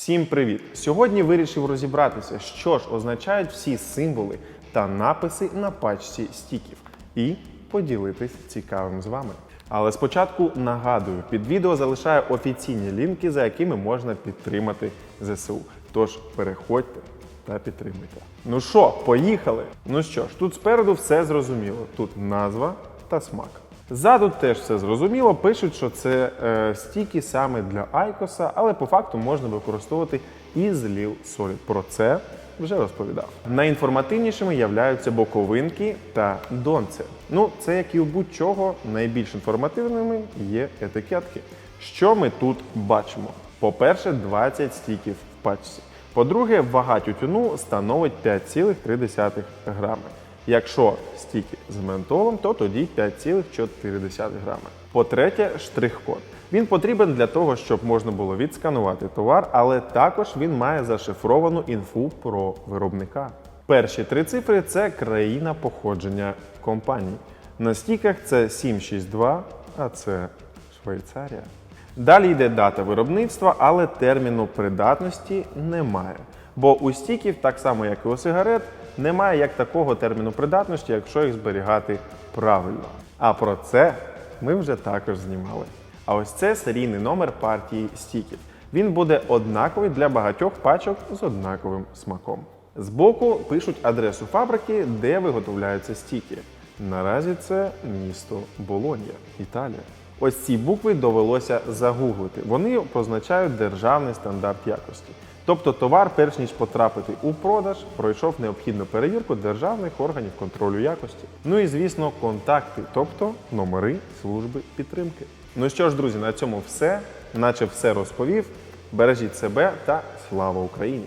Всім привіт! Сьогодні вирішив розібратися, що ж означають всі символи та написи на пачці стіків, і поділитись цікавим з вами. Але спочатку нагадую, під відео залишаю офіційні лінки, за якими можна підтримати ЗСУ. Тож переходьте та підтримуйте. Ну що, поїхали? Ну що ж, тут спереду все зрозуміло. Тут назва та смак. Ззаду теж все зрозуміло. Пишуть, що це е, стіки саме для Айкоса, але по факту можна використовувати і зліл солі. Про це вже розповідав. Найінформативнішими являються боковинки та донце. Ну, це як і у будь-чого, найбільш інформативними є етикетки. Що ми тут бачимо? По-перше, 20 стіків в пачці. По-друге, вага тютюну становить 5,3 грами. Якщо стіки з ментолом, то тоді 5,4 грами. По-третє, штрих-код. Він потрібен для того, щоб можна було відсканувати товар, але також він має зашифровану інфу про виробника. Перші три цифри це країна походження компанії. На стіках це 762, а це Швейцарія. Далі йде дата виробництва, але терміну придатності немає. Бо у стіків, так само як і у сигарет, немає як такого терміну придатності, якщо їх зберігати правильно. А про це ми вже також знімали. А ось це серійний номер партії стіків. Він буде однаковий для багатьох пачок з однаковим смаком. Збоку пишуть адресу фабрики, де виготовляються стіки. Наразі це місто Болонья, Італія. Ось ці букви довелося загуглити. Вони позначають державний стандарт якості. Тобто товар, перш ніж потрапити у продаж, пройшов необхідну перевірку державних органів контролю якості. Ну і звісно, контакти, тобто номери служби підтримки. Ну що ж, друзі, на цьому все, наче все розповів. Бережіть себе та слава Україні!